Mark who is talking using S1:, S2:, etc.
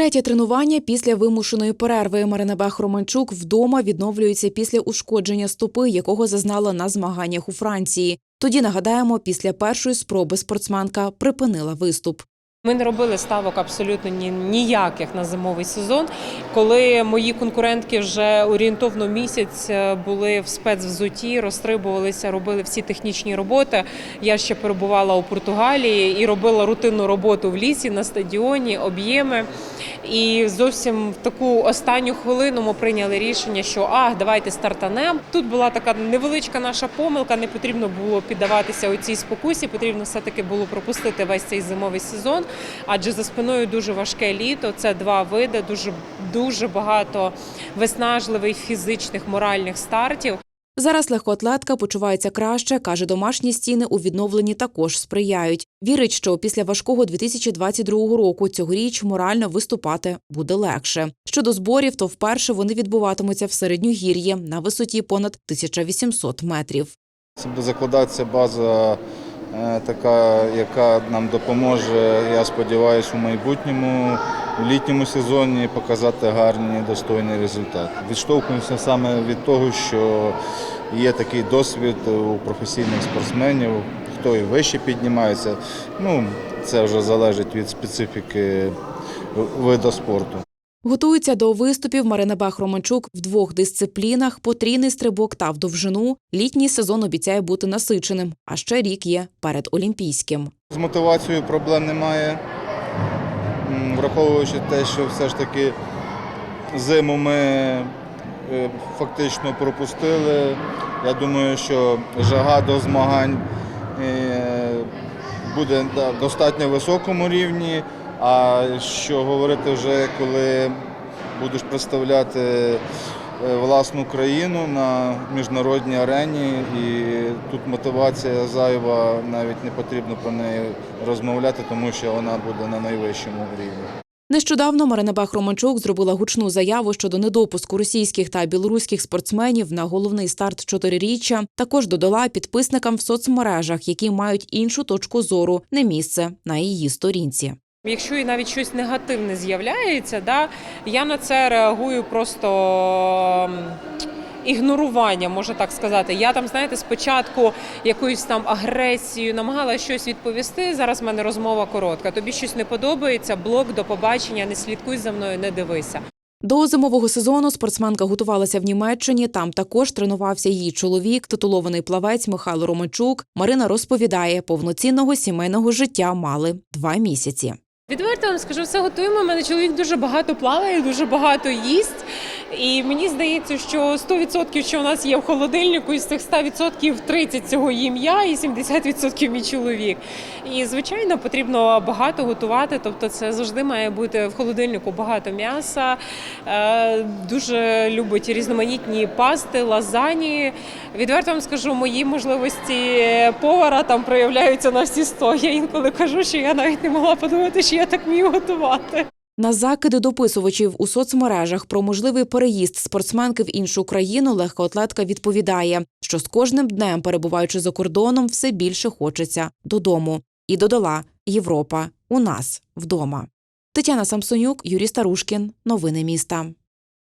S1: Третє тренування після вимушеної перерви Марина Бах-Романчук вдома відновлюється після ушкодження стопи, якого зазнала на змаганнях у Франції. Тоді нагадаємо, після першої спроби спортсменка припинила виступ.
S2: Ми не робили ставок абсолютно ні, ніяких на зимовий сезон. Коли мої конкурентки вже орієнтовно місяць е, були в спецвзуті, розстрибувалися, робили всі технічні роботи. Я ще перебувала у Португалії і робила рутинну роботу в лісі на стадіоні, об'єми. І зовсім в таку останню хвилину ми прийняли рішення, що ах, давайте стартанем. Тут була така невеличка наша помилка. Не потрібно було піддаватися у цій спокусі. Потрібно все таки було пропустити весь цей зимовий сезон. Адже за спиною дуже важке літо. Це два види, дуже дуже багато виснажливих фізичних моральних стартів.
S1: Зараз легкоатлетка почувається краще, каже, домашні стіни у відновленні також сприяють. Вірить, що після важкого 2022 року цьогоріч морально виступати буде легше. Щодо зборів, то вперше вони відбуватимуться в середньогір'ї на висоті понад 1800 метрів.
S3: Це буде закладатися база, така, яка нам допоможе, я сподіваюся, у майбутньому, в літньому сезоні показати гарний, достойний результат. Відштовхуємося саме від того, що є такий досвід у професійних спортсменів, хто і вище піднімається. Ну, це вже залежить від специфіки виду спорту.
S1: Готується до виступів Марина Бах-Романчук в двох дисциплінах: потрійний стрибок та в довжину. Літній сезон обіцяє бути насиченим, а ще рік є перед Олімпійським.
S3: З мотивацією проблем немає, враховуючи те, що все ж таки зиму ми е, фактично пропустили. Я думаю, що жага до змагань е, буде на достатньо високому рівні. А що говорити вже, коли будеш представляти е, власну країну на міжнародній арені, і тут мотивація зайва, навіть не потрібно про неї розмовляти, тому що вона буде на найвищому рівні.
S1: Нещодавно Марина Бах-Романчук зробила гучну заяву щодо недопуску російських та білоруських спортсменів на головний старт чотириріччя. Також додала підписникам в соцмережах, які мають іншу точку зору, не місце на її сторінці.
S2: Якщо і навіть щось негативне з'являється, да, я на це реагую просто ігнорування, можна так сказати. Я там, знаєте, спочатку якоюсь там агресією намагалася щось відповісти. Зараз в мене розмова коротка. Тобі щось не подобається, блок до побачення, не слідкуй за мною, не дивися.
S1: До зимового сезону спортсменка готувалася в Німеччині. Там також тренувався її чоловік, титулований плавець Михайло Романчук. Марина розповідає, повноцінного сімейного життя мали два місяці.
S2: Відверто вам скажу, все готуємо. У мене чоловік дуже багато плаває, дуже багато їсть. І мені здається, що 100% що у нас є в холодильнику, із цих 100% 30 цього їм я і 70% мій чоловік. І звичайно, потрібно багато готувати. Тобто, це завжди має бути в холодильнику багато м'яса. Е, Дуже любить різноманітні пасти, лазані. Відверто вам скажу, мої можливості повара там проявляються на всі 100. Я інколи кажу, що я навіть не могла подумати, що я так вмію готувати.
S1: На закиди дописувачів у соцмережах про можливий переїзд спортсменки в іншу країну легкоатлетка відповідає, що з кожним днем, перебуваючи за кордоном, все більше хочеться додому. І додала Європа у нас вдома. Тетяна Самсонюк, Юрій Старушкін. Новини міста.